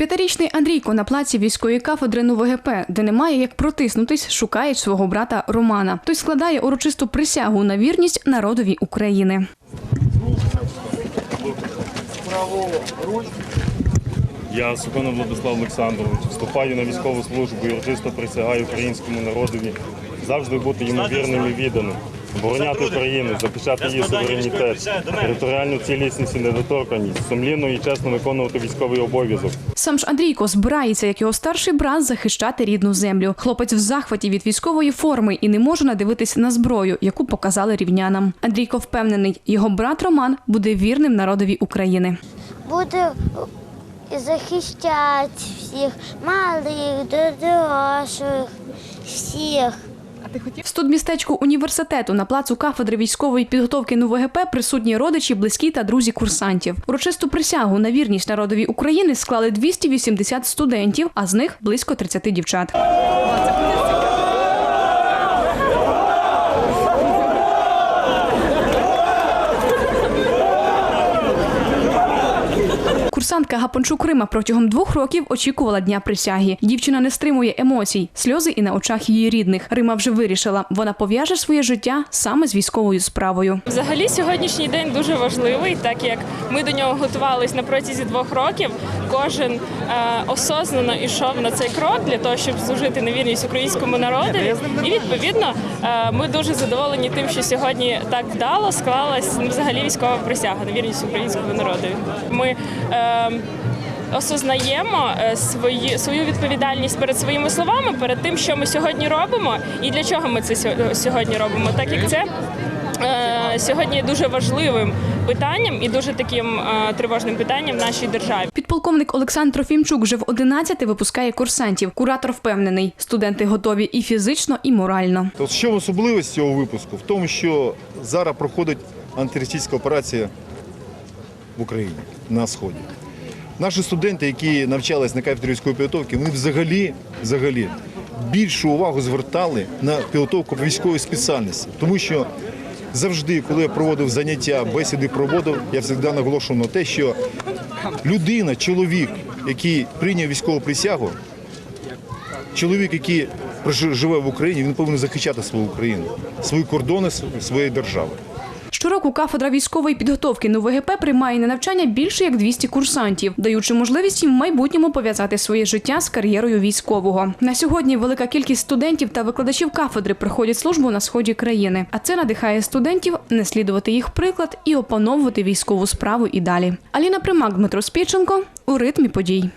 П'ятирічний Андрійко на плаці військової кафедри НУВГП, де немає як протиснутись, шукає свого брата Романа. Той складає урочисту присягу на вірність народові України. Я Суконов Владислав Олександрович вступаю на військову службу і урочисто присягаю українському народові завжди бути йому вірним і відданим, обороняти Україну, захищати її суверенітет, територіальну цілісність і недоторканність, сумлінно і чесно виконувати військовий обов'язок. Сам ж Андрійко збирається, як його старший брат, захищати рідну землю. Хлопець в захваті від військової форми і не може надивитись на зброю, яку показали рівнянам. Андрійко впевнений, його брат Роман буде вірним народові України. Буде захищати всіх малих, дорослих, всіх. В студмістечку університету на плацу кафедри військової підготовки НУВГП присутні родичі, близькі та друзі курсантів. Урочисту присягу на вірність народові України склали 280 студентів, а з них близько 30 дівчат. Курсантка Гапончук Рима протягом двох років очікувала дня присяги. Дівчина не стримує емоцій, сльози і на очах її рідних. Рима вже вирішила, вона пов'яже своє життя саме з військовою справою. Взагалі сьогоднішній день дуже важливий, так як ми до нього готувалися на протязі двох років. Кожен е, осознано йшов на цей крок для того, щоб служити на вірність українському народові. І відповідно е, ми дуже задоволені тим, що сьогодні так вдало склалась ну, взагалі військова присяга на вірність українському народові. Ми е, осознаємо е, свої, свою відповідальність перед своїми словами, перед тим, що ми сьогодні робимо, і для чого ми це сьогодні робимо, так як це е, сьогодні є дуже важливим питанням і дуже таким е, тривожним питанням в нашій державі. Підполковник Олександр Трофімчук вже в 11 випускає курсантів. Куратор впевнений, студенти готові і фізично, і морально. То що особливість цього випуску? В тому, що зараз проходить антитерористична операція в Україні на Сході. Наші студенти, які навчались на кафедрі військової підготовки, вони взагалі, взагалі більшу увагу звертали на підготовку по військовій спеціальності. Тому що завжди, коли я проводив заняття, бесіди проводив, я завжди наголошував на те, що людина, чоловік, який прийняв військову присягу, чоловік, який живе в Україні, він повинен захищати свою Україну, свої кордони св- своєї держави. Щороку кафедра військової підготовки НУВГП приймає на навчання більше як 200 курсантів, даючи можливість їм в майбутньому пов'язати своє життя з кар'єрою військового. На сьогодні велика кількість студентів та викладачів кафедри проходять службу на сході країни, а це надихає студентів не слідувати їх приклад і опановувати військову справу і далі. Аліна Примак, Дмитро Спіченко у ритмі подій.